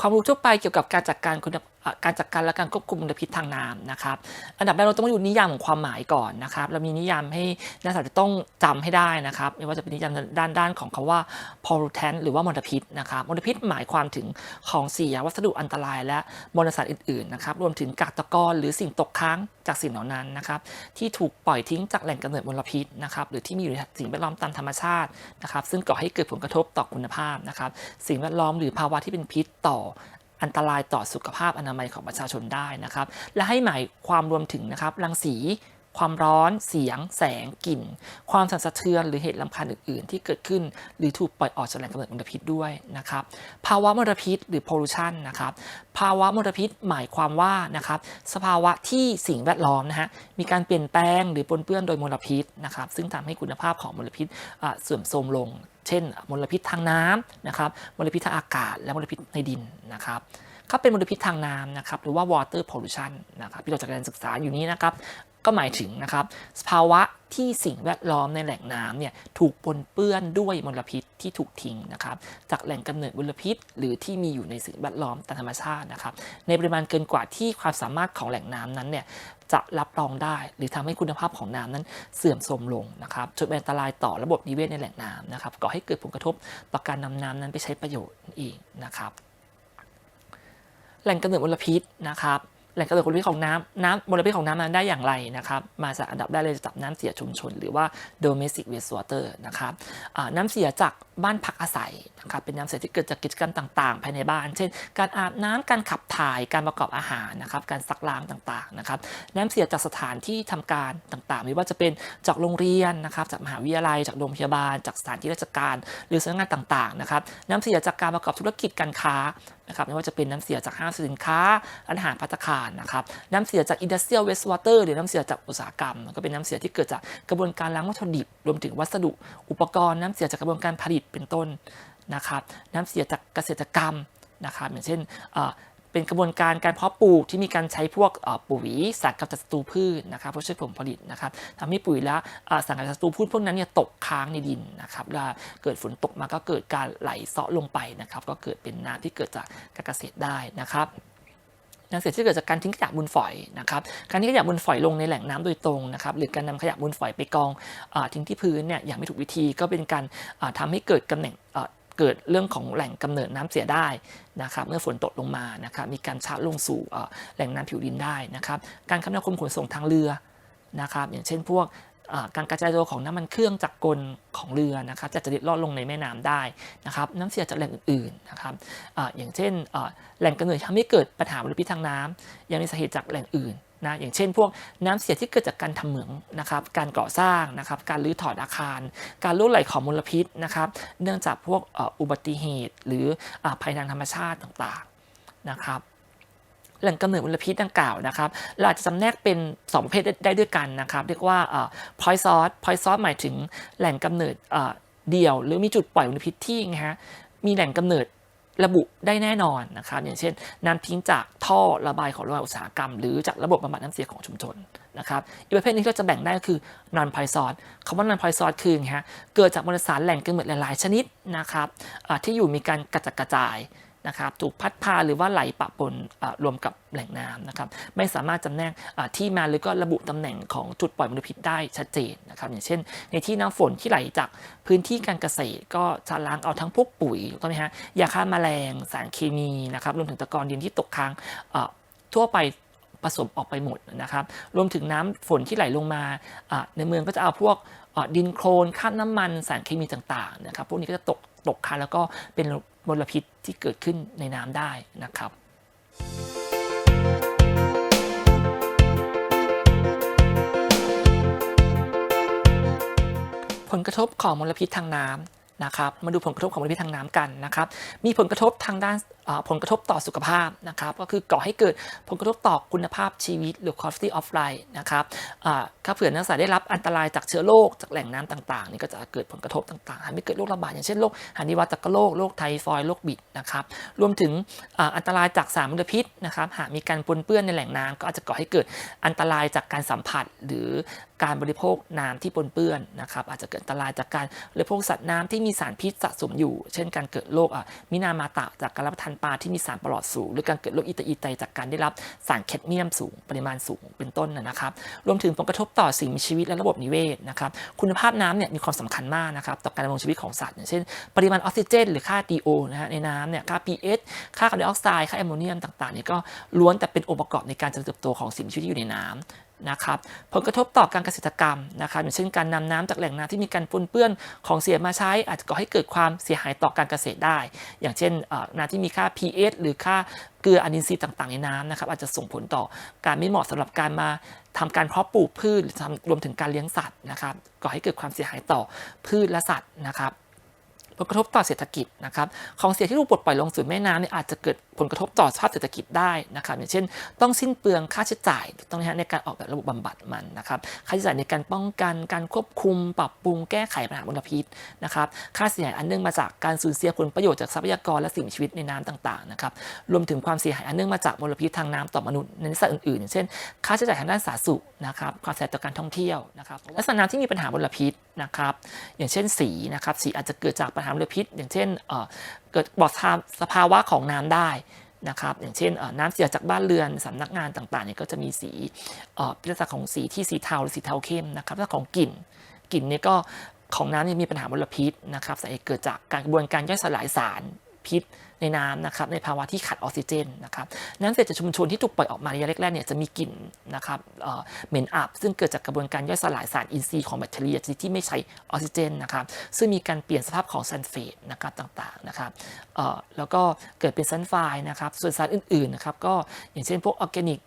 ความรู้ทั่วไปเกี่ยวกับการจัดการคุณการจัดการและการควบคุมมลพิษทางน้ำนะครับ อันดับแรกเราต้องมาดูนิยามของความหมายก่อนนะครับ เรามีนิยามให้นักศึกษาจะต้องจำให้ได้นะครับ ไม่ว่าจะเป็นนิยามด้านด้านของคำว่า pollutant หรือว่ามลพิษนะครับ มลพิษหมายความถึงของเสียวัสดุอันตราย และมลสารอื่นๆนะครับ รวมถึงกากตะกอนหรือสิ่งตกค้างจากสิ่งเหล่านั้นนะครับที่ถูกปล่อยทิ้งจากแหล่งกำเนิดมลพิษนะครับหรือที่มีอยู่ในสิ่งแวดล้อมตามธรรมชาตินะครับ ซึ่งก่อให้เกิดผลกระทบต่อคุณภาพนะครับ สิ่งแวดล้อมหรือภาวะที่เป็นพิษต่อ อันตรายต่อสุขภาพอนามัยของประชาชนได้นะครับ และให้หมายความรวมถึงนะครับรังสีความร้อน เสียง แสง กลิ่น ความสั่นสะเทือน หรือเหตุรำคาญอื่น ๆ ที่เกิดขึ้น หรือถูกปล่อยออกจากแหล่งกำเนิดมลพิษด้วยนะครับ ภาวะมลพิษหรือ pollution นะครับ ภาวะมลพิษหมายความว่านะครับ สภาวะที่สิ่งแวดล้อมนะฮะ มีการเปลี่ยนแปลงหรือปนเปื้อนโดยมลพิษนะครับ ซึ่งทำให้คุณภาพของมลพิษอะเสื่อมโทรมลง เช่นมลพิษทางน้ำนะครับมลพิษทางอากาศ และมลพิษในดินนะครับถ้าเป็นมลพิษทางน้ำนะครับหรือว่า water pollution นะครับที่เราจากการศึกษาอยู่นี้นะครับก็หมายถึงนะครับสภาวะที่สิ่งแวดล้อมในแหล่งน้ำเนี่ยถูกปนเปื้อนด้วยมลพิษที่ถูกทิ้งนะครับจากแหล่งกำเนิดมลพิษ หรือที่มีอยู่ในสิ่งแวดล้อมตามธรรมชาตินะครับในปริมาณเกินกว่าที่ความสามารถของแหล่งน้ำนั้นเนี่ย จะรับรองได้ หรือทำให้คุณภาพของน้ำนั้นเสื่อมโทรมลงนะครับจนเป็นอันตรายต่อระบบนิเวศในแหล่งน้ำนะครับก่อให้เกิดผลกระทบต่อการนำน้ำนั้นไปใช้ประโยชน์อีกนะครับ แหล่งกำเนิดมลพิษนะครับ แหล่งกำเนิดมลพิษของน้ำน้ำมลพิษของน้ำนั้นได้อย่างไรนะครับ มาจากอันดับแรกเลยจากน้ำเสียชุมชน หรือว่า domestic wastewater นะครับน้ำเสียจากบ้านพักอาศัยนะครับเป็นน้ำเสียที่เกิดจากกิจกรรมต่างๆ ภายในบ้าน เช่น การอาบน้ำการขับถ่ายการประกอบอาหารนะครับการซักล้างต่างๆนะครับน้ำเสียจากสถานที่ทำการต่างๆ ไม่ว่าจะเป็นจากโรงเรียนนะครับจากมหาวิทยาลัย จากโรงพยาบาล จากสถานที่ราชการ หรือสำนักงานต่างๆนะครับน้ำเสียจากการประกอบธุรกิจการค้า นะครับไม่ว่าจะเป็นน้ำเสียจากห้างสินค้าร้านอาหารพัตตาคารนะครับน้ำเสียจากอินดัสเซียลเวสต์วอเตอร์หรือน้ำเสียจากอุตสาหกรรมก็เป็นน้ำเสียที่เกิดจากกระบวนการล้างวัตถุดิบ รวมถึงวัสดุ อุปกรณ์น้ำเสียจากกระบวนการผลิตเป็นต้นนะครับน้ำเสียจากเกษตรกรรมนะครับอย่างเช่น เป็นกระบวนการการเพาะปลูกที่มีการใช้พวกปุ๋ยสารกำจัดศัตรูพืชนะครับเพื่อช่วยผลผลิตนะครับทำให้ปุ๋ยและสารกำจัดศัตรูพืชพวกนั้นเนี่ยตกค้างในดินนะครับเวลาเกิดฝนตกมาก็เกิดการไหลเซาะลงไปนะครับ ก็เกิดเป็นน้ำที่เกิดจากการเกษตรได้นะครับน้ำเสียที่เกิดจากการทิ้งขยะมูลฝอยนะครับ การทิ้งขยะมูลฝอยลงในแหล่งน้ำโดยตรงนะครับ หรือการนำขยะมูลฝอยไปกองอทิ้งที่พื้นเนี่ยอย่างไม่ถูกวิธีก็เป็นการอ่าทำให้เกิดกำเนิดอ่า เกิดเรื่องของแหล่งกำเนิดน้ำเสียได้นะครับเมื่อฝนตกลงมานะครับมีการชะลงสู่แหล่งน้ำผิวดินได้นะครับการคมนาคมขนส่งทางเรือนะครับอย่างเช่นพวกการกระจายตัวของน้ำมันเครื่องจากกลของเรือนะครับจะจะลอดลงในแม่น้ำได้นะครับน้ำเสียจากแหล่งอื่นๆนะครับออย่างเช่นแหล่งกำเนิดทำให้เกิดปัญหามลพิษทางน้ำยังมีสาเหตุจากแหล่งอื่น นะอย่างเช่น พวกน้ำเสียที่เกิดจากการทำเหมืองนะครับการก่อสร้างนะครับการรื้อถอนอาคาร การรั่วไหลของมลพิษนะครับเนื่องจากพวกอุบัติเหตุ หรืออาภัยทางธรรมชาติต่างๆนะครับแหล่งกำเนิดมลพิษดังกล่าวนะครับเราอาจจะจำแนกเป็น 2 ประเภทได้ได้ด้วยกันนะครับ เรียกว่าเอ่อ point source point source หมายถึงแหล่งกำเนิดเอ่อเดี่ยว หรือมีจุดปล่อยมลพิษที่นะฮะมีแหล่งกำเนิด ระบุได้แน่นอนนะครับอย่างเช่น น้ำทิ้งจากท่อระบายของโรงงานอุตสาหกรรม หรือจากระบบบำบัดน้ำเสียของชุมชนนะครับอีกประเภทนึงที่เราจะแบ่งได้ก็คือ non point source คำว่า non point source คือไงฮะเกิดจากมลสารแหล่งกำเนิดหลาย ๆ ชนิดนะครับที่อยู่มีการกระจัดกระจาย นะครับถูกพัดพาหรือว่าไหลปะปนรวมกับแหล่งน้ำนะครับไม่สามารถจำแนกที่มาหรือก็ระบุตำแหน่งของจุดปล่อยมลพิษได้ชัดเจนนะครับอย่างเช่น ในที่น้ำฝนที่ไหลจากพื้นที่การเกษตรก็จะล้างเอาทั้งพวกปุ๋ยถูกไหมฮะยาฆ่าแมลงสารเคมีนะครับรวมถึงตะกอนดินที่ตกค้างทั่วไปผสมออกไปหมดนะครับ รวมถึงน้ำฝนที่ไหลลงมาในเมืองก็จะเอาพวก ดินโคลนคราบน้ำมันสารเคมีต่างๆนะครับพวกนี้ก็จะตกตกค้างแล้วก็เป็นมลพิษที่เกิดขึ้นในน้ำได้นะครับ ผลกระทบของมลพิษทางน้ำนะครับมาดูผลกระทบของมลพิษทางน้ำกันนะครับ มีผลกระทบทางด้าน ผลกระทบต่อสุขภาพนะครับก็คือก่อให้เกิดผลกระทบต่อคุณภาพชีวิตหรือ quality of life นะครับถ้าเผื่อนักศึกษาได้รับอันตรายจากเชื้อโรคจากแหล่งน้ำต่างๆนี่ก็จะเกิดผลกระทบต่างๆทำให้เกิดโรคระบาดอย่างเช่นโรคหันิวัตกโรคโรคไทฟอยด์โรคบิดนะครับรวมถึงอันตรายจากสารมลพิษนะครับหากมีการปนเปื้อนในแหล่งน้ำก็อาจจะก่อให้เกิดอันตรายจากการสัมผัสหรือการบริโภคน้ำที่ปนเปื้อนนะครับอาจจะเกิดอันตรายจากการบริโภคสัตว์น้ำที่มีสารพิษสะสมอยู่ เช่น การเกิดโรคมินามาตะจากการรับประทานปลาที่มีสารปลอดสูง หรือการเกิดโรคอิตาอีไตจากการได้รับสารแคดเมียมสูง ปริมาณสูงเป็นต้นนะครับ รวมถึงผลกระทบต่อสิ่งมีชีวิตและระบบนิเวศนะครับ คุณภาพน้ำเนี่ยมีความสำคัญมากนะครับต่อการดำรงชีวิตของสัตว์อย่างเช่น ปริมาณออกซิเจน หรือค่า DO นะฮะในน้ำเนี่ยค่า pH ค่าคาร์บอนไดออกไซด์ค่าแอมโมเนียมต่างๆเนี่ยก็ล้วนแต่เป็นองค์ประกอบในการเจริญเติบโตของสิ่งมีชีวิตที่อยู่ในน้ำ นะครับผลกระทบต่อการเกษตรกรรมนะครับอย่างเช่นการนำน้ำจากแหล่งน้ำที่มีการปนเปื้อนของเสียมาใช้ อาจจะก่อให้เกิดความเสียหายต่อการเกษตรได้ อย่างเช่นน้ำที่มีค่า pH หรือค่าเกลืออนินทรีย์ต่างๆในน้ำนะครับอาจจะส่งผลต่อการไม่เหมาะสำหรับการมาทำการเพาะปลูกพืชหรือทำรวมถึงการเลี้ยงสัตว์นะครับก่อให้เกิดความเสียหายต่อพืชและสัตว์นะครับ ผลกระทบต่อเศรษฐกิจนะครับของเสียที่ถูกปลดปล่อยลงสู่แม่น้ำเนี่ยอาจจะเกิดผลกระทบต่อสภาพเศรษฐกิจได้นะครับอย่างเช่น ต้องสิ้นเปลืองค่าใช้จ่ายต้องไหมฮะในการออกแบบระบบบำบัดมันนะครับค่าใช้จ่ายในการป้องกันการควบคุม ปรับปรุงแก้ไขปัญหามลพิษนะครับค่าเสียหายอันเนื่องมาจากการสูญเสียผลประโยชน์จากทรัพยากรและสิ่งมีชีวิตในน้ำต่างๆนะครับรวมถึงความเสียหายอันเนื่องมาจากมลพิษทางน้ำต่อมนุษย์ในสัตว์อื่นๆอย่างเช่น ค่าใช้จ่ายทางด้านสาธารณสุขนะครับความเสียหายต่อการท่องเที่ยวนะครับและสัตว์น้ำที่มีปัญหามลพิษ นะครับ อย่างเช่นสีนะครับ สีอาจจะเกิดจากปัญหามลพิษ อย่างเช่นเกิดบอกสภาวะของน้ำได้นะครับ อย่างเช่นน้ำเสียจากบ้านเรือนสำนักงานต่างๆเนี่ยก็จะมีสีเอ่อเป็นลักษณะของสีที่สีเทาหรือสีเทาเข้มนะครับแล้วของกลิ่นกลิ่นเนี่ยก็ของน้ำเนี่ยมีปัญหามลพิษนะครับสาเหตุเกิดจากการกระบวนการย่อยสลายสารพิษ ในน้ำนะครับในภาวะที่ขาดออกซิเจนนะครับน้ำเสียจากชุมชนที่ถูกปล่อยออกมาระยะแรกๆเนี่ยจะมีกลิ่นนะครับเหม็นอับซึ่งเกิดจากกระบวนการย่อยสลายสารอินทรีย์ของแบคทีเรียที่ไม่ใช้ออกซิเจนนะครับซึ่งมีการเปลี่ยนสภาพของซัลเฟตนะครับต่างๆนะครับแล้วก็เกิดเป็นซัลไฟด์นะครับส่วนสารอื่นๆนะครับก็อย่างเช่นพวกออร์แกนิก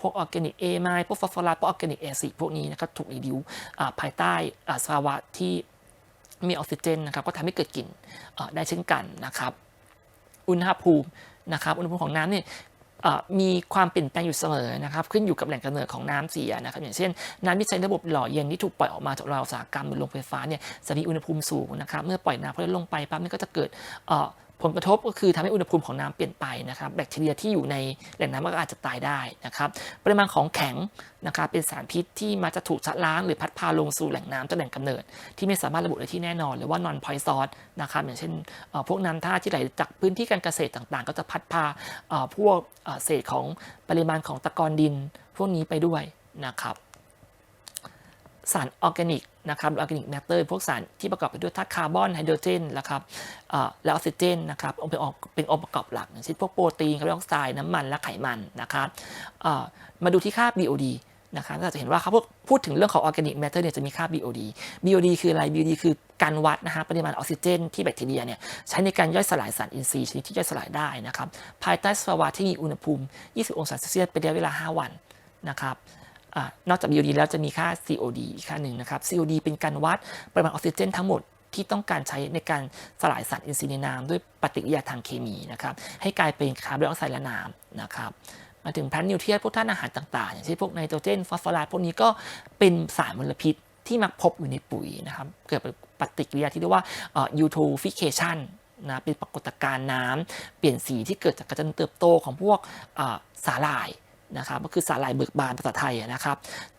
พวกออร์แกนิกเอไมพวกฟอสฟอรัสพวกออร์แกนิกแอซิดพวกนี้นะครับถูกรีดิวภายใต้สภาวะที่มีออกซิเจนนะครับก็ทำให้เกิดกลิ่นได้เช่นกันนะครับ อุณหภูมินะครับอุณหภูมิของน้ำเนี่ยมีความเปลี่ยนแปลงอยู่เสมอนะครับขึ้นอยู่กับแหล่งกำเนิดของน้ำเสียนะครับอย่างเช่น น้ำที่ใช้ระบบหล่อเย็นที่ถูกปล่อยออกมาจากโรงงาอุตสาหกรรมหรือโรงไฟฟ้าเนี่ยจะมีอุณหภูมิสูงนะครับเมื่อปล่อยน้ำพลงไปปั๊บมันก็จะเกิดอ ผลกระทบก็คือทำให้อุณหภูมิของน้ำเปลี่ยนไปนะครับแบคทีเรียที่อยู่ในแหล่งน้ำก็อาจจะตายได้นะครับปริมาณของแข็งนะครับเป็นสารพิษที่มาจะถูกชะล้างหรือพัดพาลงสู่แหล่งน้ำจากแหล่งกำเนิด ที่ไม่สามารถระบุได้ที่แน่นอน หรือว่า non poisson นะครับอย่างเช่นพวกน้ำท่าที่ไหลจากพื้นที่การเกษตรต่างๆ ก็จะพัดพาพวกเศษของปริมาณของตะกอนดิน พวกนี้ไปด้วยนะครับ สารออร์แกนิกนะครับออร์แกนิกแมตเตอร์พวกสารที่ประกอบไปด้วยธาตุคาร์บอนไฮโดรเจนนะครับและออกซิเจนนะครับเป็นองค์เป็นองค์ประกอบหลักอย่างเช่นพวกโปรตีนคาร์บอนไดออกไซด์น้ำมันและไขมันนะครับมาดูที่ค่า BOD นะครับก็จะเห็นว่าเขาพูดพูดถึงเรื่องของออร์แกนิกแมตเตอร์เนี่ยจะมีค่า BOD BOD คืออะไร BOD คือการวัดนะฮะปริมาณออกซิเจนที่แบคทีเรียเนี่ยใช้ในการย่อยสลายสารอินทรีย์ชนิดที่ย่อยสลายได้นะครับภายใต้สภาวะที่มีอุณหภูมิ 20 องศาเซลเซียสเป็นระยะเวลา 5 วันนะครับ นอกจาก BOD แล้วจะมีค่า COD อีกค่าหนึ่งนะครับ COD เป็นการวัดปริมาณออกซิเจนทั้งหมดที่ต้องการใช้ในการสลายสารอินทรีย์ในน้ำด้วยปฏิกิริยาทางเคมีนะครับ ให้กลายเป็นคาร์บอนไดออกไซด์และน้ำนะครับมาถึงแพันธุ์นิวเทียนพวกธาตุอาหารต่างๆ อย่างเช่นพวกไนโตรเจนฟอสฟอรัสพวกนี้ก็เป็นสารมลพิษที่มักพบอยู่ในปุ๋ยนะครับ เกิดปฏิกิริยาที่เรียกว่ายูโทฟิเคชันนะเป็นปรากฏการณ์น้ำเปลี่ยนสีที่เกิดจากการเจริญเติบโตของพวกสาหร่าย นะครับก็คือสาหร่ายเบิกบานภาษาไทยนะครับ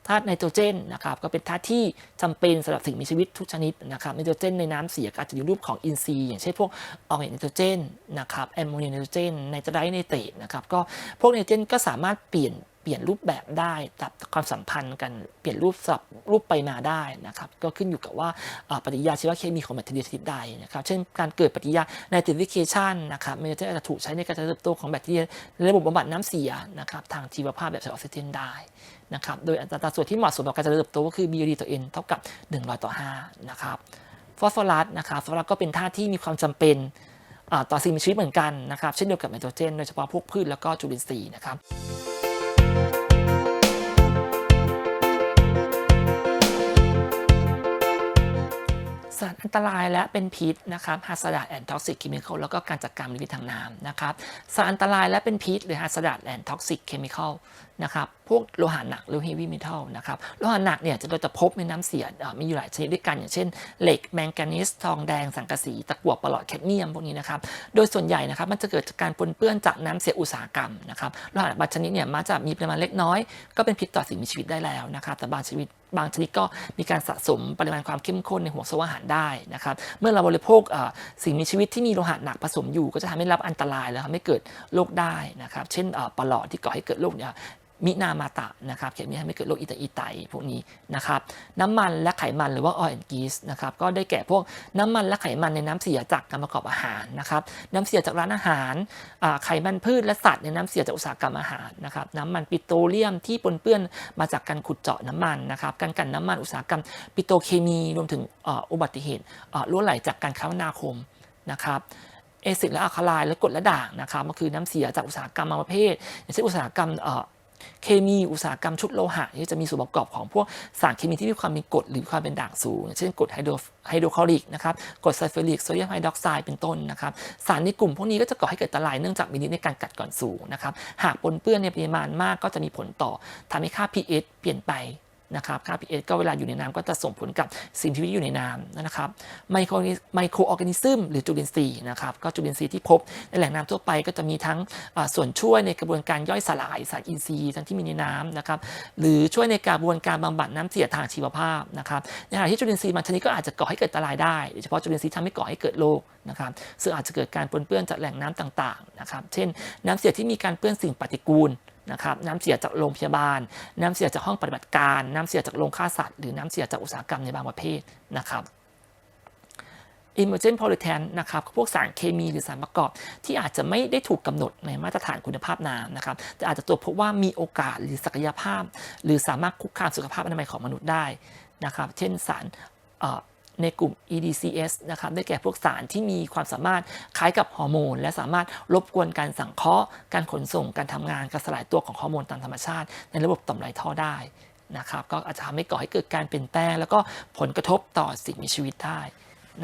ธาตุไนโตรเจนนะครับก็เป็นธาตุที่จำเป็นสำหรับสิ่งมีชีวิตทุกชนิดนะครับไนโตรเจนในน้ำเสียอาจจะอยู่รูปของอินทรีย์อย่างเช่นพวกออกไนโตรเจนนะครับแอมโมเนียไนโตรเจนไนโตรไดไนเตรตนะครับก็พวกไนโตรเจนก็สามารถเปลี่ยน เปลี่ยนรูปแบบได้ตัดความสัมพันธ์กันเปลี่ยนรูปสลับรูปไปมาได้นะครับก็ขึ้นอยู่กับว่าปฏิกิริยาชีวเคมีของแบคทีเรียชนิดใดนะครับเช่นการเกิดปฏิกิริยาไนตริฟิเคชันนะครับมันจะอาจจะถูกใช้ในการเจริญเติบโตของแบคทีเรียในระบบบำบัดน้ำเสียนะครับทางชีวภาพแบบใช้ออกซิเจนได้นะครับโดยอัตราส่วนที่เหมาะสมกับการเจริญเติบโตก็คือ BOD ต่อ N เท่ากับ 100 ต่อ 5 นะครับฟอสฟอรัสนะครับฟอสฟอรัสก็เป็นธาตุที่มีความจำเป็นต่อสิ่งมีชีวิตเหมือนกันนะครับ เช่นเดียวกับไนโตรเจน โดยเฉพาะพวกพืชแล้วก็จุลินทรีย์นะครับ So อันตรายและเป็นพิษนะครับ hazardous and toxic chemical แล้วก็การจัดการมลพิษทางน้ำนะครับ สารอันตรายและเป็นพิษหรือ hazardous and toxic chemical นะครับ พวกโลหะหนักหรือ heavy metal นะครับ โลหะหนักเนี่ยจะเราจะพบในน้ำเสียมีอยู่หลายชนิดด้วยกัน อย่างเช่น เหล็ก แมงกานีส ทองแดง สังกะสี ตะกั่วปลอดแคดเมียมพวกนี้นะครับ โดยส่วนใหญ่นะครับ มันจะเกิดจากการปนเปื้อนจากน้ำเสียอุตสาหกรรมนะครับ โลหะบางชนิดเนี่ยมักจะมีปริมาณเล็กน้อย ก็เป็นพิษต่อสิ่งมีชีวิตได้แล้วนะครับ แต่บางชนิดบางชนิดก็มีการสะสมปริมาณความเข้มข้นในห่วงโซ่อาหารได้นะครับ เมื่อเราบริโภคสิ่งมีชีวิตที่มีโลหะหนักผสมอยู่ ก็จะทำให้รับอันตรายแล้วทำให้เกิดโรคได้นะครับ เช่นปลอดที่ก่อให้เกิดโรคเนี่ย มินามาตะนะครับเขียนมีให้ไม่เกิดโรคอิตาอีไตพวกนี้นะครับน้ำมันและไขมันหรือว่า oil and grease นะครับก็ได้แก่พวกน้ำมันและไขมันในน้ำเสียจากการประกอบอาหารนะครับน้ำเสียจากร้านอาหารไขมันพืชและสัตว์ในน้ำเสียจากอุตสาหกรรมอาหารนะครับน้ำมันปิโตรเลียมที่ปนเปื้อนมาจากการขุดเจาะน้ำมันนะครับการกันน้ำมันอุตสาหกรรมปิโตรเคมีรวมถึงอ,อุบัติเหตุเอ่อรั่วไหลจากการคมนาคมนะครับเอซิดและอะคาไลและกรดและด่างนะครับก็คือน้ำเสียจากอุตสาหกรรมบางประเภทอย่างเช่นอุตสาหกรรม เคมีอุตสาหกรรมชุดโลหะที่จะมีส่วนประกอบของพวกสารเคมีที่มีความเป็นกรดหรือความเป็นด่างสูง เช่นกรดไฮโดรไฮโดรคลอริกนะครับกรดไซเฟอริกโซเดียมไฮดรอกไซด์เป็นต้นนะครับสารในกลุ่มพวกนี้ก็จะก่อให้เกิดอันตรายเนื่องจากมีฤทธิ์ในการกัดก่อนสูงนะครับหากปนเปื้อนในปริมาณมากก็จะมีผลต่อทำให้ค่า pH เปลี่ยนไป นะครับค่า pH ก็เวลาอยู่ในน้ำก็จะส่งผลกับสิ่งที่อยู่ในน้ำนะครับไมโครไมโครออร์แกนิซึมหรือจุลินทรีย์นะครับก็จุลินทรีย์ที่พบในแหล่งน้ำทั่วไปก็จะมีทั้งส่วนช่วยในกระบวนการย่อยสลายสารอินทรีย์ทั้งที่มีในน้ำนะครับหรือช่วยในกระบวนการบำบัดน้ำเสียทางชีวภาพนะครับในขณะที่จุลินทรีย์บางชนิดก็อาจจะก่อให้เกิดอันตรายได้โดยเฉพาะจุลินทรีย์ทำให้ก่อให้เกิดโรคนะครับซึ่งอาจจะเกิดการปนเปื้อนจากแหล่งน้ำต่างๆนะครับ เช่น น้ำเสียที่มีการเปื้อนสิ่งปฏิกูล นะครับน้ำเสียจากโรงพยาบาล น้ำเสียจากห้องปฏิบัติการ น้ำเสียจากโรงฆ่าสัตว์หรือน้ำเสียจากอุตสาหกรรมในบางประเภทนะครับ emergent pollutant นะครับพวกสารเคมีหรือสารประกอบที่อาจจะไม่ได้ถูกกำหนดในมาตรฐานคุณภาพน้ำนะครับแต่อาจจะตรวจพบว่ามีโอกาสหรือศักยภาพ หรือสามารถคุกคามสุขภาพอนามัยของมนุษย์ได้นะครับ เช่นสารเในกลุ่ม EDCS นะครับได้แก่พวกสารที่มีความสามารถคล้ายกับฮอร์โมน และสามารถรบกวนการสังเคราะห์ การขนส่งการทำงานการสลายตัวของฮอร์โมนตามธรรมชาติ ในระบบต่อมไรท่อได้นะครับก็อาจจะทำให้ก่อให้เกิดการเปลี่ยนแปลง แล้วก็ผลกระทบต่อสิ่งมีชีวิตได้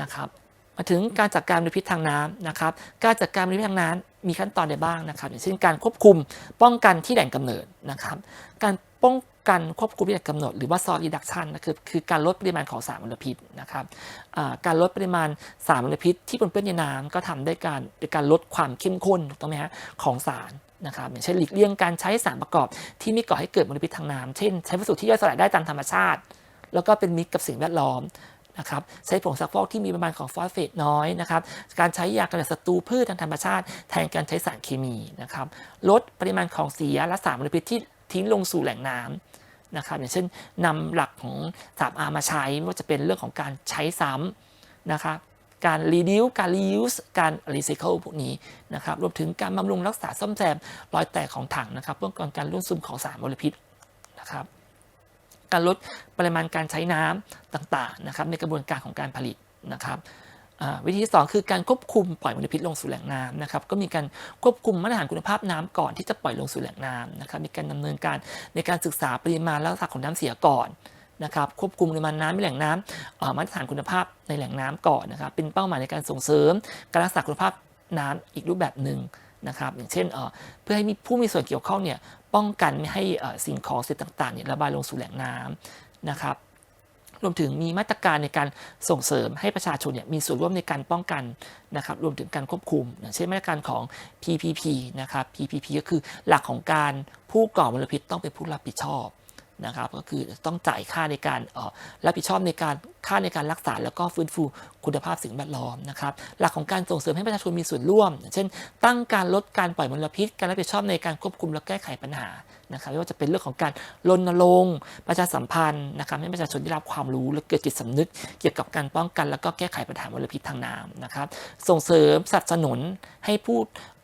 นะครับมาถึงการจัดการมลพิษทางน้ำนะครับ การจัดการมลพิษทางน้ำมีขั้นตอนใดบ้างนะครับ อย่างเช่นการควบคุมป้องกันที่แหล่งกำเนิดนะครับ การป้อง กันควบคุมที่กำเนิดหรือว่า soil reduction นะคือคือการลดปริมาณของสารมลพิษนะครับการลดปริมาณสารมลพิษที่ปนเปื้อนในน้ำก็ทำได้การโดยการลดความเข้มข้นถูกต้องไหมฮะของสารนะครับอย่างเช่นหลีกเลี่ยงการใช้สารประกอบที่ไม่ก่อให้เกิดมลพิษทางน้ำเช่น ใช้วัสดุที่ย่อยสลายได้ตามธรรมชาติ แล้วก็เป็นมิตรกับสิ่งแวดล้อมนะครับใช้ผงซักฟอกที่มีปริมาณของฟอสเฟตน้อยนะครับการใช้ยากำจัดศัตรูพืชทางธรรมชาติ แทนการใช้สารเคมีนะครับลดปริมาณของเสียและสารมลพิษที่ ทิ้งลงสู่แหล่งน้ำนะครับอย่างเช่นนำหลักของ 3R มาใช้ไม่ว่าจะเป็นเรื่องของการใช้ซ้ำนะครับการ reduce การ reuse การ recycle พวกนี้นะครับรวมถึงการบำรุงรักษาซ่อมแซมรอยแตกของถังนะครับเพื่อป้องกันการร่วงซึมของสารมลพิษนะครับการลดปริมาณการใช้น้ำต่างๆนะครับในกระบวนการของการผลิตนะครับ วิธีที่สองคือการควบคุมปล่อยมลพิษลงสู่แหล่งน้ำนะครับก็มีการควบคุมมาตรฐานคุณภาพน้ำก่อนที่จะปล่อยลงสู่แหล่งน้ำนะครับมีการดำเนินการในการศึกษาปริมาณและลักษณะของน้ำเสียก่อนนะครับควบคุมปริมาณน้ำในแหล่งน้ำมาตรฐานคุณภาพในแหล่งน้ำก่อนนะครับเป็นเป้าหมายในการส่งเสริม การรักษาคุณภาพน้ำอีกรูปแบบหนึ่งนะครับอย่างเช่นเพื่อให้มีผู้มีส่วนเกี่ยวข้องเนี่ยป้องกันไม่ให้สิ่งของเศษต่างๆเนี่ยระบายลงสู่แหล่งน้ำนะครับ รวมถึงมีมาตรการในการส่งเสริมให้ประชาชนเนี่ยมีส่วนร่วมในการป้องกันนะครับรวมถึงการควบคุมอย่างเช่นมาตรการของ PPP นะครับ PPP ก็คือหลักของการผู้ก่อมลพิษต้องเป็นผู้รับผิดชอบ นะครับก็คือต้องจ่ายค่าในการรับผิดชอบในการค่าในการรักษาแล้วก็ฟื้นฟูคุณภาพสิ่งแวดล้อมนะครับหลักของการส่งเสริมให้ประชาชนมีส่วนร่วม เช่น ตั้งการลดการปล่อยมลพิษ การรับผิดชอบในการควบคุมและแก้ไขปัญหานะครับไม่ว่าจะเป็นเรื่องของการรณรงค์ประชาสัมพันธ์นะครับให้ประชาชนได้รับความรู้และเกิดจิตสำนึก เกี่ยวกับการป้องกันแล้วก็แก้ไขปัญหามลพิษทางน้ำนะครับส่งเสริมสนับสนุนให้ผู้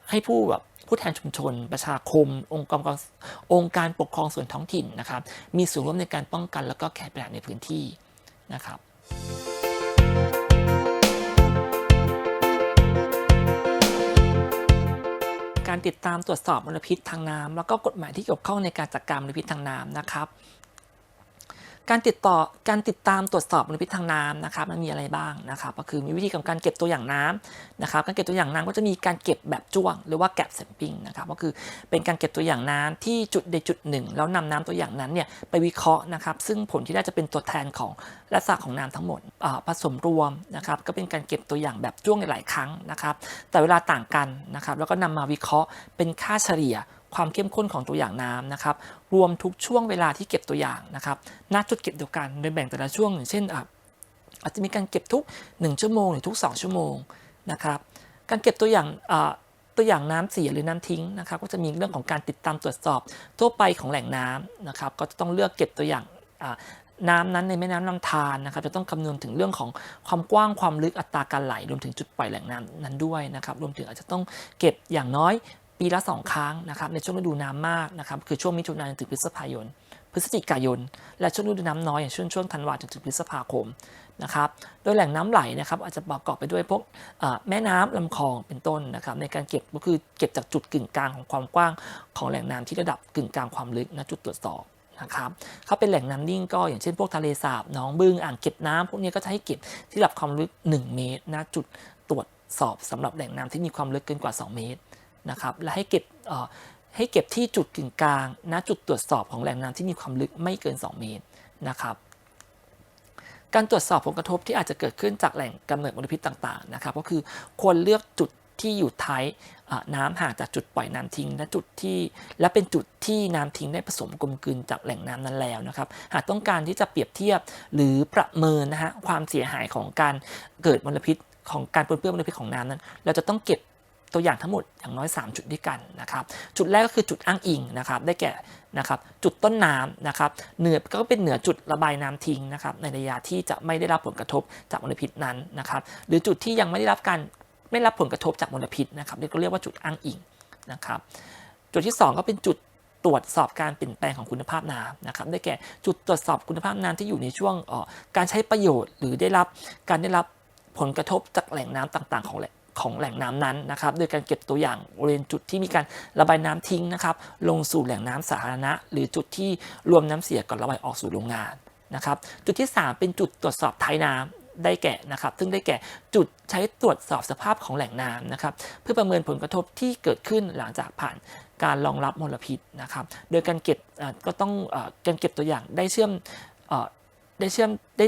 ให้ผู้แบบ ผู้แทนชุมชน ประชาคม องค์กรองค์การปกครองส่วนท้องถิ่นนะครับ มีส่วนร่วมในการป้องกันแล้วก็แก้ปัญหาในพื้นที่นะครับการติดตามตรวจสอบมลพิษทางน้ำแล้วก็กฎหมายที่เกี่ยวข้องในการจัดการมลพิษทางน้ำนะครับ การติดต่อการติดตามตรวจสอบมลพิษทางน้ำนะครับมันมีอะไรบ้างนะครับก็คือมีวิธีของการเก็บตัวอย่างน้ำนะครับการเก็บตัวอย่างน้ำก็จะมีการเก็บแบบจ้วง หรือว่าแก p แซมปิ้งนะครับก็คือเป็นการเก็บตัวอย่างน้ำที่จุดใดจุดหนึ่ง แล้วนำน้ำตัวอย่างนั้นเนี่ยไปวิเคราะห์นะครับซึ่งผลที่ได้จะเป็นตัวแทนของลักษณะของน้ำทั้งหมดผสมรวมนะครับก็เป็นการเก็บตัวอย่างแบบจ้วงหลายครั้งนะครับแต่เวลาต่างกันนะครับแล้วก็นำมาวิเคราะห์เป็นค่าเฉลี่ย ความเข้มข้นของตัวอย่างน้ำนะครับ รวมทุกช่วงเวลาที่เก็บตัวอย่างนะครับ ณ จุดเก็บเดียวกันโดยแบ่งแต่ละช่วงอย่างเช่นอาจจะมีการเก็บทุก 1 ชั่วโมงหรือทุก 2 ชั่วโมงนะครับ การเก็บตัวอย่างตัวอย่างน้ำเสียหรือน้ำทิ้งนะครับ ก็จะมีเรื่องของการติดตามตรวจสอบ ทั่วไปของแหล่งน้ำนะครับ ก็จะต้องเลือกเก็บตัวอย่างน้ำนั้นในแม่น้ำลำธารนะครับ จะต้องคำนวณถึงเรื่องของความกว้างความลึกอัตราการไหลรวมถึงจุดปล่อยแหล่งน้ำนั้นด้วยนะครับ รวมถึงอาจจะต้องเก็บอย่างน้อย ปีละสองครั้งนะครับในช่วงฤดูน้ำมากนะครับคือช่วงมิถุนายนถึงพฤษภายน พฤศจิกายน และช่วงฤดูน้ำน้อยอย่างช่วงช่วงธันวาจนถึงพฤษภาคมนะครับโดยแหล่งน้ำไหลนะครับอาจจะประกอบไปด้วยพวกแม่น้ำลำคลองเป็นต้นนะครับในการเก็บก็คือเก็บจากจุดกึ่งกลางของความกว้างของแหล่งน้ำที่ระดับกึ่งกลางความลึกณจุดตรวจสอบนะครับเขาเป็นแหล่งน้ำนิ่งก็อย่างเช่นพวกทะเลสาบหนองบึงอ่างเก็บน้ำพวกนี้ก็จะให้เก็บที่ระดับความลึก 1 เมตรณจุดตรวจสอบสำหรับแหล่งน้ำที่มีความลึกเกินกว่า 2 เมตร นะครับและให้เก็บให้เก็บที่จุดกึ่งกลางณจุดตรวจสอบของแหล่งน้ำที่มีความลึกไม่เกิน 2 เมตรนะครับการตรวจสอบผลกระทบที่อาจจะเกิดขึ้นจากแหล่งกำเนิดมลพิษต่างๆนะครับก็คือควรเลือกจุดที่อยู่ท้ายน้ำห่างจากจุดปล่อยน้ำทิ้ง และจุดที่และเป็นจุดที่น้ำทิ้งได้ผสมกลมกลืนจากแหล่งน้ำนั้นแล้วนะครับ หากต้องการที่จะเปรียบเทียบหรือประเมินนะฮะความเสียหายของการเกิดมลพิษของการปนเปื้อนมลพิษของน้ำนั้น เราจะต้องเก็บ ตัวอย่างทั้งหมดอย่างน้อย 3 จุดด้วยกันนะครับจุดแรกก็คือจุดอ้างอิงนะครับได้แก่นะครับจุดต้นน้ำนะครับเหนือก็เป็นเหนือจุดระบายน้ำทิ้งนะครับในระยะที่จะไม่ได้รับผลกระทบจากมลพิษนั้นนะครับหรือจุดที่ยังไม่ได้รับการไม่รับผลกระทบจากมลพิษนะครับเรียกเรียกว่าจุดอ้างอิงนะครับจุดที่ 2 ก็เป็นจุดตรวจสอบการเปลี่ยนแปลงของคุณภาพน้ำนะครับได้แก่จุดตรวจสอบคุณภาพน้ำที่อยู่ในช่วงออการใช้ประโยชน์ หรือได้รับการได้รับผลกระทบจากแหล่งน้ำต่าง ๆ ของแหล่ง ของแหล่งน้ำนั้นนะครับโดยการเก็บตัวอย่างบริเวณจุดที่มีการระบายน้ำทิ้งนะครับ ลงสู่แหล่งน้ำสาธารณะ หรือจุดที่รวมน้ำเสียก่อนระบายออกสู่โรงงานนะครับ จุดที่ 3 เป็นจุดตรวจสอบท้ายน้ำได้แก่นะครับ ซึ่งได้แก่จุดใช้ตรวจสอบสภาพของแหล่งน้ำนะครับ เพื่อประเมินผลกระทบที่เกิดขึ้นหลังจากผ่านการรองรับมลพิษนะครับ โดยการเก็บก็ต้องอการเก็บตัวอย่างได้เชื่อมอได้เชื่อมได้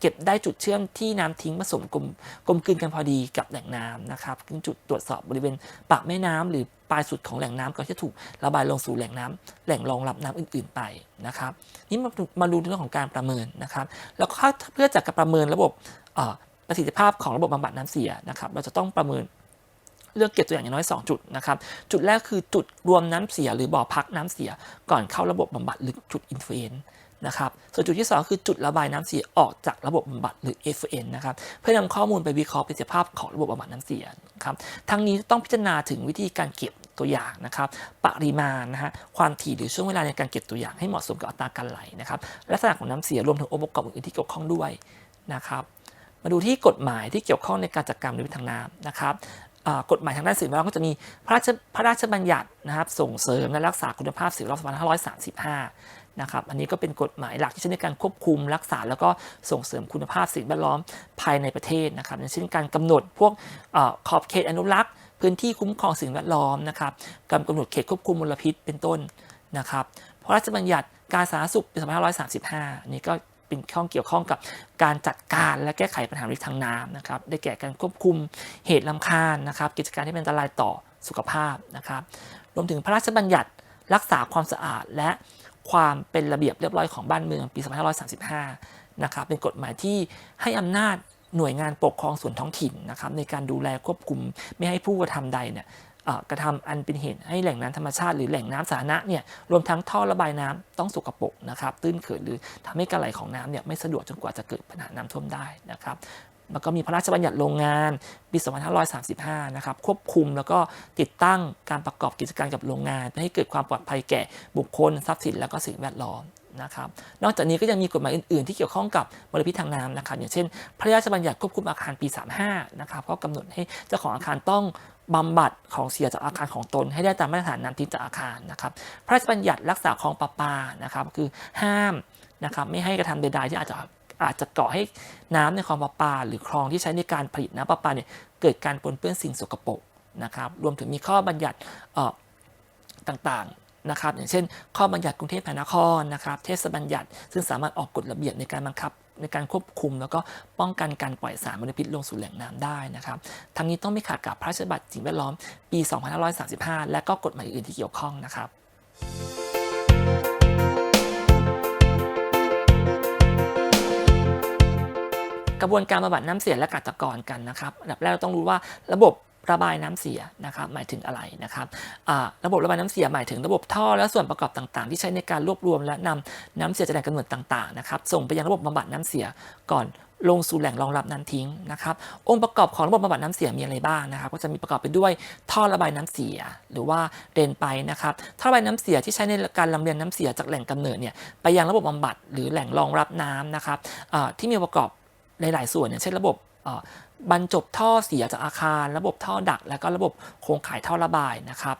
เก็บได้จุดเชื่อมที่น้ำทิ้งผสมกลมกลมกลืนกันพอดีกับแหล่งน้ำนะครับจุดตรวจสอบบริเวณปากแม่น้ำหรือปลายสุดของแหล่งน้ำก็จะถูกระบายลงสู่แหล่งน้ำแหล่งรองรับน้ำอื่น ๆไปนะครับ นี่มาดูมาดูเรื่องของการประเมินนะครับ แล้วก็เพื่อจากการประเมินระบบประสิทธิภาพของระบบบำบัดน้ำเสียนะครับ เราจะต้องประเมินเลือกเก็บตัวอย่างอย่างน้อย 2 จุดนะครับ จุดแรกคือจุดรวมน้ำเสียหรือบ่อพักน้ำเสียก่อนเข้าระบบบำบัดหรือจุดอินฟลูเอน นะครับ ส่วนจุดที่ 2 คือจุดระบายน้ำเสียออกจากระบบบำบัดหรือ FN นะครับ เพื่อนำข้อมูลไปวิเคราะห์ประสิทธิภาพของระบบบำบัดน้ำเสียครับ ทั้งนี้ต้องพิจารณาถึงวิธีการเก็บตัวอย่างนะครับ ปริมาณนะฮะ ความถี่หรือช่วงเวลาในการเก็บตัวอย่างให้เหมาะสมกับอัตราการไหลนะครับ ลักษณะของน้ำเสียรวมถึงองค์ประกอบอื่นที่เกี่ยวข้องด้วยนะครับ มาดูที่กฎหมายที่เกี่ยวข้องในการจัดการมลพิษทางน้ำนะครับกฎหมายทางด้านสิ่งแวดล้อมก็จะมีพระราชพระราชบัญญัตินะครับส่งเสริมและรักษาคุณภาพสิ่งแวดล้อม 2535 นะครับอันนี้ก็เป็นกฎหมายหลักที่ใช้ในการควบคุมรักษา แล้วก็ส่งเสริมคุณภาพสิ่งแวดล้อมภายในประเทศนะครับอย่างเช่นการกำหนดพวกอขอบเขตอนุรักษ์ พื้นที่คุ้มครองสิ่งแวดล้อมนะครับการกำหนดเขตควบคุมมลพิษเป็นต้นนะครับพระราชบัญญัติการสาธารณสุขปี2535อันนี้ก็เป็นข้องเกี่ยวข้องกับการจัดการและแก้ไขปัญหามลพิทางน้ำนะครับ ได้แก่การควบคุมเหตุลำคาญนะครับ กิจการที่เป็นอันตรายต่อสุขภาพนะครับ รวมถึงพระราชบัญญัติรักษาความสะอาดและ ความเป็นระเบียบเรียบร้อยของบ้านเมืองปี 2535 นะครับ เป็นกฎหมายที่ให้อำนาจหน่วยงานปกครองส่วนท้องถิ่นนะครับในการดูแลควบคุมไม่ให้ผู้กระทำใดเนี่ยกระทำอันเป็นเหตุให้แหล่งน้ำธรรมชาติหรือแหล่งน้ำสาธารณะเนี่ยรวมทั้งท่อระบายน้ำต้องสกปรกนะครับตื้นเขินหรือทำให้การไหลของน้ำเนี่ยไม่สะดวกจนกว่าจะเกิดปัญหาน้ำท่วมได้นะครับ แล้วก็มีพระราชบัญญัติโรงงานปี2535 นะครับ ควบคุมแล้วก็ติดตั้งการประกอบกิจการกับโรงงานเพื่อให้เกิดความปลอดภัยแก่บุคคลทรัพย์สินและก็สิ่งแวดล้อมนะครับ นอกจากนี้ก็ยังมีกฎหมายอื่น ๆ ที่เกี่ยวข้องกับมลพิษทางน้ำนะครับ อย่างเช่น พระราชบัญญัติควบคุมอาคารปี 35 นะครับก็กำหนดให้เจ้าของอาคารต้องบำบัดของเสียจากอาคารของตน ให้ได้ตามมาตรฐานน้ำทิ้งจากอาคารนะครับ พระราชบัญญัติรักษาคลองประปานะครับ คือห้ามนะครับไม่ให้กระทำใดๆที่อาจจะ อาจจะก่อให้น้ำในคลองประปา หรือคลองที่ใช้ในการผลิตน้ำประปาเนี่ยเกิดการปนเปื้อนสิ่งสกปรกนะครับรวมถึงมีข้อบัญญัติต่างๆนะครับอย่างเช่น ข้อบัญญัติกรุงเทพมหานครนะครับเทศบัญญัติ ซึ่งสามารถออกกฎระเบียบในการบังคับในการควบคุม แล้วก็ป้องกันการปล่อยสารมลพิษลงสู่แหล่งน้ำได้นะครับ ทั้งนี้ต้องไม่ขัดกับพระราชบัญญัติสิ่งแวดล้อมปี 2535 และก็กฎหมายอื่นที่เกี่ยวข้องนะครับ กระบวนการบำบัดน้ำเสียและกัตกรกันนะครับอันดับแรกเราต้องรู้ว่าระบบระบายน้ำเสียนะครับหมายถึงอะไรนะครับระบบระบายน้ำเสียหมายถึงระบบท่อและส่วนประกอบต่างๆ ที่ใช้ในการรวบรวมและนำน้ำเสียจากแหล่งกำเนิดต่างๆนะครับส่งไปยังระบบบำบัดน้ำเสียก่อนลงสู่แหล่งรองรับน้ำทิ้งนะครับ องค์ประกอบของระบบบำบัดน้ำเสียมีอะไรบ้างนะครับ ก็จะมีประกอบไปด้วยท่อระบายน้ำเสียหรือว่าเดนไปนะครับ ท่อระบายน้ำเสียที่ใช้ในการลำเลียงน้ำเสียจากแหล่งกำเนิดเนี่ยไปยังระบบบำบัดหรือแหล่งรองรับน้ำนะครับที่มีประกอบ หลาย ๆ ส่วนอย่างเช่นระบบบรรจบท่อเสียจากอาคาร ระบบท่อดัก และก็ระบบโครงข่ายท่อระบายนะครับ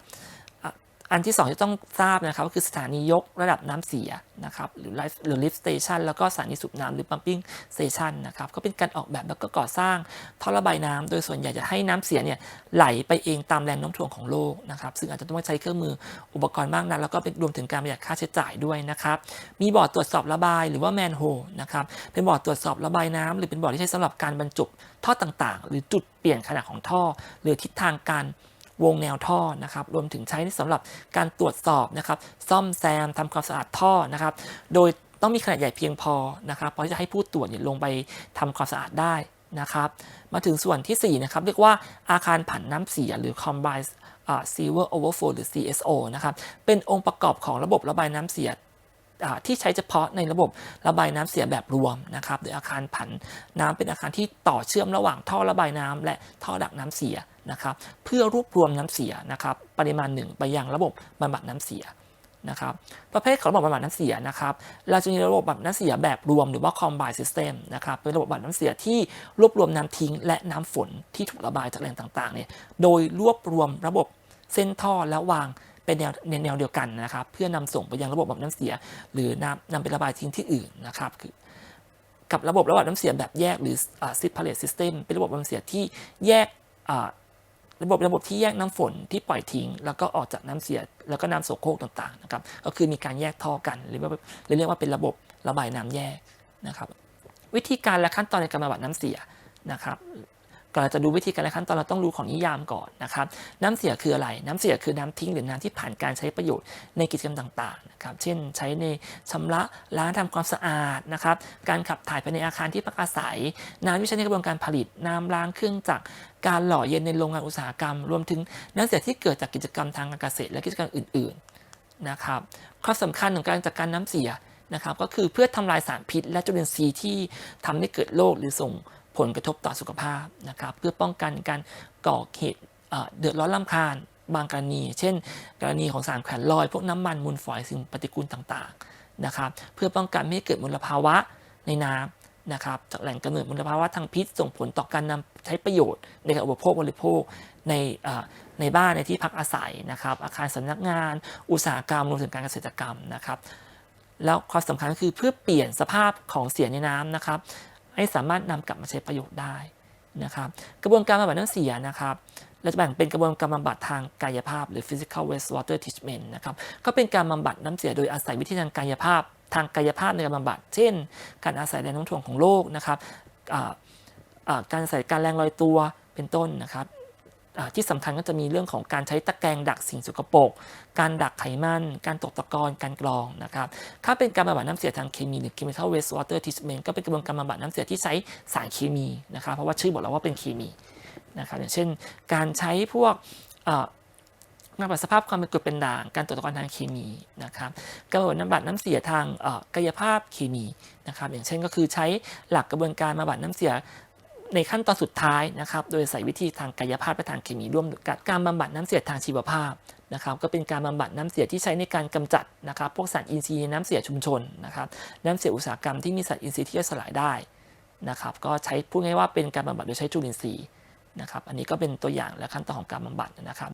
อันที่สองที่ต้องทราบนะครับก็คือสถานียกระดับน้ำเสียนะครับหรือ lift หรือ lift station แล้วก็สถานีสูบน้ำหรือ pumping station นะครับก็เป็นการออกแบบแล้วก็ก่อสร้างท่อระบายน้ำโดยส่วนใหญ่จะให้น้ำเสียเนี่ยไหลไปเองตามแรงโน้มถ่วงของโลกนะครับซึ่งอาจจะต้องใช้เครื่องมืออุปกรณ์มากนั้นแล้วก็เป็นรวมถึงการประหยัดค่าใช้จ่ายด้วยนะครับมีบอร์ดตรวจสอบระบายหรือว่า manhole นะครับเป็นบอร์ดตรวจสอบระบายน้ำหรือเป็นบอร์ดที่ใช้สำหรับการบรรจุท่อต่างๆ หรือจุดเปลี่ยนขนาดของท่อ หรือทิศทางการ วงแนวท่อนะครับรวมถึงใช้สำหรับการตรวจสอบนะครับซ่อมแซมทำความสะอาดท่อนะครับ โดยต้องมีขนาดใหญ่เพียงพอนะครับเพราะจะให้ผู้ตรวจเนี่ยลงไปทำความสะอาดได้นะครับมาถึงส่วนทีสี่ 4 นะครับ เรียกว่าอาคารผันน้ำเสียหรือ combined sewer overflow หรือ CSO นะครับ เป็นองค์ประกอบของระบบระบายน้ำเสีย ที่ใช้เฉพาะในระบบระบายน้ำเสียแบบรวมนะครับโดยอาคารผันน้ำเป็นอาคารที่ต่อเชื่อมระหว่างท่อระบายน้ำและท่อดักน้ำเสียนะครับ เพื่อรวบรวมน้ำเสียนะครับ ปริมาณหนึ่งไปยังระบบบำบัดน้ำเสียนะครับประเภทของระบบบำบัดน้ำเสียนะครับเราจะมีระบบบำบัดน้ำเสียแบบรวมหรือว่า combined system นะครับเป็นระบบบำบัดน้ำเสียที่รวบรวมน้ำทิ้ง และน้ำฝนที่ถูกระบายจากแหล่งต่างๆเนี่ยโดยรวบรวมระบบเส้นท่อและวาง เป็นแนวในแนวเดียวกันนะครับ เพื่อนำส่งไปยังระบบบบน้ำเสีย หรือนำนำไประบายทิ้งที่อื่นนะครับคือกับระบบระบายน้ำเสียแบบแยกหรือ separate system เป็นระบบน้ำเสียที่แยกระบบระบบที่แยกน้ำฝนที่ปล่อยทิ้ง แล้วก็ออกจากน้ำเสียแล้วก็น้ำโสโครกต่างๆนะครับก็คือมีการแยกท่อกันหรือว่าเรียกว่าเป็นระบบระบายน้ำแยกนะครับ วิธีการและขั้นตอนในการบำบัดน้ำเสียนะครับ ก่อนเราจะดูวิธีการและขั้นตอนเราต้องรู้ของนิยามก่อนนะครับ น้ำเสียคืออะไร น้ำเสียคือน้ำทิ้งหรือน้ำที่ผ่านการใช้ประโยชน์ในกิจกรรมต่างๆนะครับ เช่น ใช้ในชำระล้างทำความสะอาดนะครับ การขับถ่ายภายในอาคารที่พักอาศัย น้ำที่ใช้ในกระบวนการผลิต น้ำล้างเครื่องจักรการหล่อเย็นในโรงงานอุตสาหกรรม รวมถึงน้ำเสียที่เกิดจากกิจกรรมทางการเกษตรและกิจกรรมอื่นๆนะครับข้อสำคัญของการจัดการน้ำเสียนะครับก็คือเพื่อทำลายสารพิษและจุลินทรีย์ที่ทำให้เกิดโรคหรือส่ง ผลกระทบต่อสุขภาพนะครับ เพื่อป้องกันการก่อเหตุเดือดร้อนลำคาญบางกรณี เช่น กรณีของสารแขวนลอย พวกน้ำมันมูลฝอยสิ่งปฏิกูลต่างๆนะครับเพื่อป้องกันไม่ให้เกิดมลภาวะในน้ำนะครับจากแหล่งกำเนิดมลภาวะทางพิษส่งผลต่อการนำใช้ประโยชน์ในการอุปโภคบริโภคในในบ้านในที่พักอาศัยนะครับ อาคารสำนักงาน อุตสาหกรรมรวมถึงการเกษตรกรรมนะครับแล้วความสำคัญคือเพื่อเปลี่ยนสภาพของเสียในน้ำนะครับ ให้สามารถนำกลับมาใช้ประโยชน์ได้นะครับ กระบวนการบำบัดน้ำเสียนะครับเราจะแบ่งเป็นกระบวนการบำบัดทางกายภาพ หรือ physical wastewater treatment นะครับ ก็เป็นการบำบัดน้ำเสียโดยอาศัยวิธีทางกายภาพ ทางกายภาพในการบำบัด เช่น การอาศัยแรงโน้มถ่วงของโลกนะครับการใส่การแรงลอยตัวเป็นต้นนะครับ ที่สำคัญก็จะมีเรื่องของการใช้ตะแกรงดักสิ่งสกปรกการดักไขมัน การตกตะกอนการกรองนะครับถ้าเป็นการบำบัดน้ำเสียทางเคมีหรือ chemical waste water treatment ก็เป็นกระบวนการบำบัดน้ำเสียที่ใช้สารเคมีนะครับเพราะว่าชื่อบอกแล้วว่าเป็นเคมีนะครับอย่างเช่น การใช้พวกเอ่อการปรับสภาพความเป็นกรดเป็นด่าง การตรวจตะกอนทางเคมีนะครับการบำบัดน้ำบัดน้ำเสียทางกายภาพเคมีนะครับอย่างเช่นก็คือใช้หลักกระบวนการบำบัดน้ำเสีย ในขั้นตอนสุดท้ายนะครับ โดยใส่วิธีทางกายภาพและทางเคมีร่วมกับการบำบัดน้ำเสียทางชีวภาพนะครับ ก็เป็นการบำบัดน้ำเสียที่ใช้ในการกำจัดนะครับพวกสารอินทรีย์นน้ำเสียชุมชนนะครับน้ำเสียอุตสาหกรรมที่มีสารอินทรีย์ที่ย่อยสลายได้นะครับ ก็ใช้พูดง่ายว่าเป็นการบำบัดโดยใช้จุลินทรีย์นะครับ อันนี้ก็เป็นตัวอย่างและขั้นตอนของการบำบัดนะครับ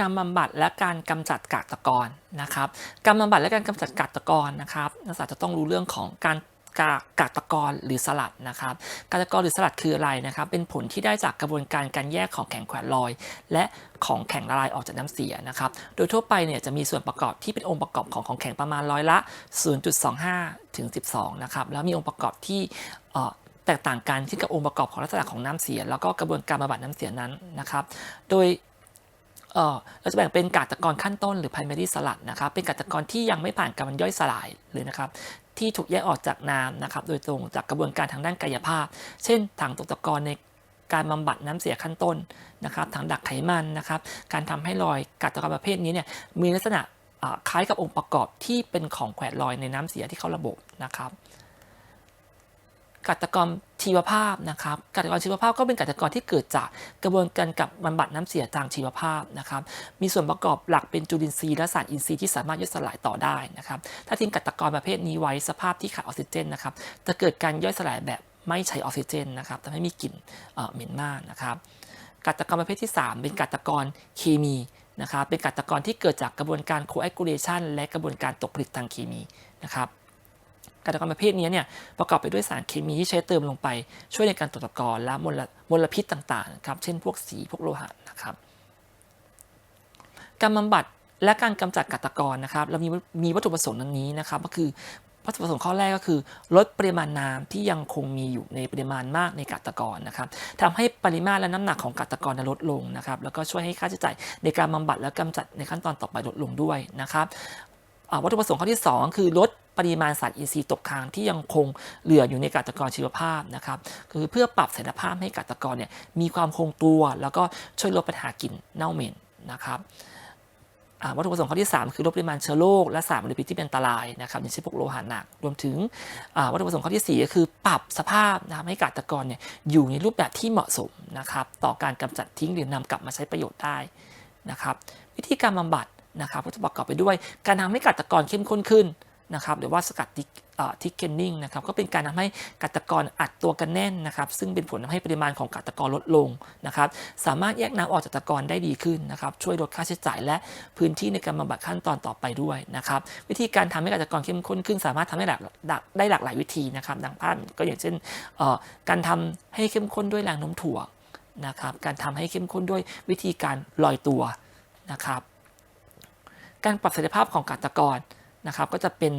การบำบัดและการกำจัดกากตะกอนนะครับการบำบัดและการกำจัดกากตะกอนนะครับนักศึกษาจะต้องรู้เรื่องของการกากาตกรหรือสลัดนะครับกาตะกรหรือสลัดคืออะไรนะครับ เป็นผลที่ได้จากกระบวนการการแยกของแข็งแขวนลอย และของแข็งละลายออกจากน้ำเสียนะครับ โดยทั่วไปเนี่ยจะมีส่วนประกอบที่เป็นองค์ประกอบของของแข็งประมาณร้อยละ 0.25 ถึง 12 นะครับ แล้วมีองค์ประกอบที่แตกต่างกันที่กับองค์ประกอบของลักษณะของน้ำเสีย แล้วก็กระบวนการบำบัดน้ำเสียนั้นนะครับ โดย เราจะแบ่งเป็นกาตกรขั้นต้นหรือ primary สลัดนะครับ เป็นกาตกรที่ยังไม่ผ่านการย่อยสลายเลยนะครับ ที่ถูกแยกออกจากน้ำนะครับ โดยตรงจากกระบวนการทางด้านกายภาพ เช่นถังตกตะกอนในการบำบัดน้ำเสียขั้นต้นนะครับถังดักไขมันนะครับ การทำให้ลอยกาตกรประเภทนี้เนี่ยมีลักษณะคล้ายกับองค์ประกอบที่เป็นของแขวนลอยในน้ำเสียที่เข้าระบบนะครับ กัตกรชีวภาพนะครับกัตกรชีวภาพก็เป็นกัตกรที่เกิดจากกระบวนการกับบำบัดน้ำเสียทางชีวภาพนะครับ มีส่วนประกอบหลักเป็นจุลินทรีย์และสารอินทรีย์ที่สามารถย่อยสลายต่อได้นะครับ ถ้าทิ้งกัตกรประเภทนี้ไว้สภาพที่ขาดออกซิเจนนะครับ จะเกิดการย่อยสลายแบบไม่ใช้ออกซิเจนนะครับทำให้มีกลิ่นเหม็นมากนะครับกัตกรประเภทที่ 3 เป็นกัตกรเคมีนะครับ เป็นกัตกรที่เกิดจากกระบวนการ coagulation และกระบวนการตกผลึกทางเคมีนะครับ กัตกรประเภทนี้เนี่ยประกอบไปด้วยสารเคมีที่ใช้เติมลงไป ช่วยในการตกตะกอนและมลมลพิษต่างๆครับเช่นพวกสีพวกโลหะนะครับการบำบัดและการกำจัดกัตกรนะครับเรามีมีวัตถุประสงค์ดังนี้นะครับก็คือวัตถุประสงค์ข้อแรกก็คือ ลดปริมาณน้ำที่ยังคงมีอยู่ในปริมาณมากในกัตกรนะครับทำให้ปริมาตรและน้ำหนักของกัตกรลดลงนะครับแล้วก็ช่วยให้ค่าใช้จ่ายในการบำบัดและกำจัดในขั้นตอนต่อไปลดลงด้วยนะครับวัตถุประสงค์ข้อที่ 2 คือลด ปริมาณสารอินทรีย์ตกค้างที่ยังคงเหลืออยู่ในกัตกรชีวภาพนะครับคือเพื่อปรับสถานภาพให้กัตกรเนี่ยมีความคงตัว แล้วก็ช่วยลดปัญหากลิ่นเน่าเหม็นนะครับวัตถุประสงค์ข้อที่ 3 คือลดปริมาณเชื้อโรคและสารมลพิษที่เป็นอันตรายนะครับอย่างเช่นพวกโลหะหนักรวมถึงวัตถุประสงค์ข้อทีสี่4 ก็คือปรับสภาพนะครับให้กัตกรเนี่ยอยู่ในรูปแบบที่เหมาะสมนะครับต่อการกำจัดทิ้งหรือนำกลับมาใช้ประโยชน์ได้นะครับวิธีการบำบัดนะครับก็จะประกอบไปด้วยการทำให้กัตกรเข้มข้นขึ้น นะครับหรือว่าสกัดทิกทิกเกนนิ่งนะครับก็เป็นการทำให้กัตกรอัดตัวกันแน่นนะครับซึ่งเป็นผลทำให้ปริมาณของกัตกรลดลงนะครับสามารถแยกน้ำออกจากตะกอนได้ดีขึ้นนะครับช่วยลดค่าใช้จ่ายและพื้นที่ในการบำบัดขั้นตอนต่อไปด้วยนะครับวิธีการทำให้กัตกรเข้มข้นขึ้น สามารถทำให้หลากได้หลากหลายวิธีนะครับดังภาพก็อย่างเช่นการทำให้เข้มข้นด้วยแรงโน้มถ่วงนะครับการทำให้เข้มข้นด้วยวิธีการลอยตัวนะครับการปรับศักยภาพของกัตกร นะครับก็จะเป็น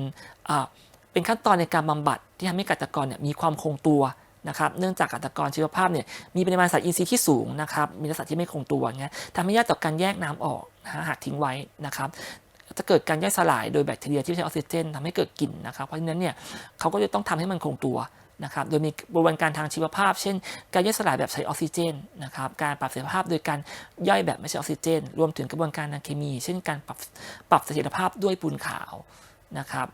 เป็นขั้นตอนในการบำบัดที่ทำให้กัตกรเนี่ยมีความคงตัวนะครับเนื่องจากกัตกรชีวภาพเนี่ยมีปริมาณสารอินทรีย์ที่สูงนะครับมีลักษณะที่ไม่คงตัวเงี้ยทำให้ยากต่อการแยกน้ำออกนะหากทิ้งไว้นะครับจะเกิดการย่อยสลายโดยแบคทีเรียที่ใช้ออกซิเจนทำให้เกิดกลิ่นนะครับเพราะฉะนั้นเนี่ยเขาก็จะต้องทำให้มันคงตัว นะครับโดยมีกระบวนการทางชีวภาพ เช่น การย่อยสลายแบบใช้ออกซิเจนนะครับการปรับเสถียรภาพโดยการย่อยแบบไม่ใช้ออกซิเจน รวมถึงกระบวนการทางเคมี เช่น การปรับปรับเสถียรภาพด้วยปูนขาวนะครับ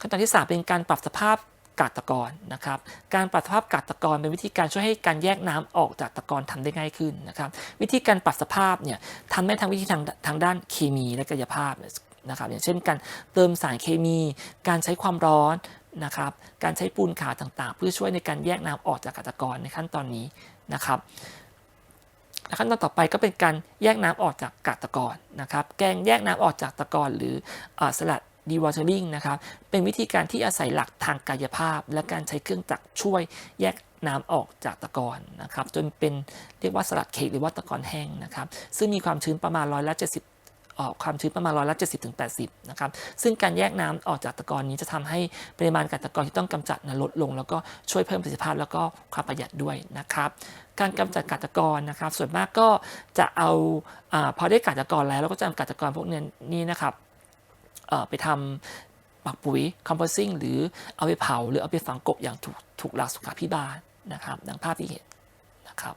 ขั้นตอนที่ 3 เป็นการปรับสภาพกาตกรนะครับ การปรับสภาพกาตกรเป็นวิธีการช่วยให้การแยกน้ำออกจากตะกอนทำได้ง่ายขึ้นนะครับ วิธีการปรับสภาพเนี่ยทำได้ทั้งวิธีทางทางด้านเคมีและกายภาพ นะครับอย่างเช่นการเติมสารเคมี การใช้ความร้อนนะครับการใช้ปูนขาวต่างๆ เพื่อช่วยในการแยกน้ำออกจากกาตกรในขั้นตอนนี้นะครับขั้นตอนต่อไปก็เป็นการแยกน้ำออกจากกาตกรนะครับ แกงแยกน้ำออกจากตะกอนหรือสลัดดีวอเตอริงนะครับ เป็นวิธีการที่อาศัยหลักทางกายภาพ และการใช้เครื่องจักรช่วยแยกน้ำออกจากตะกอนนะครับ จนเป็นเรียกว่าสลัดเค้กหรือว่าตะกอนแห้งนะครับ ซึ่งมีความชื้นประมาณร้อยละ70 ออกความชื้นประมาณร้อยละ70ถึง80นะครับซึ่งการแยกน้ำออกจากตะกอนนี้จะทำให้ปริมาณกัตะกอนที่ต้องกำจัดนะลดลง แล้วก็ช่วยเพิ่มประสิทธิภาพแล้วก็ความประหยัดด้วยนะครับการกำจัดกัตกรนนะครับ ส่วนมากก็จะเอาอพอได้กัตกรแล้วเราก็จะนำกัตกรพวกนี้นี่นะครับไปทำหมักปุ๋ย composting หรือเอาไปเผา หรือเอาไปฝังกบอย่างถูกถูกหลักสุขาพิบาลนะครับ ดังภาพที่เห็นนะครับ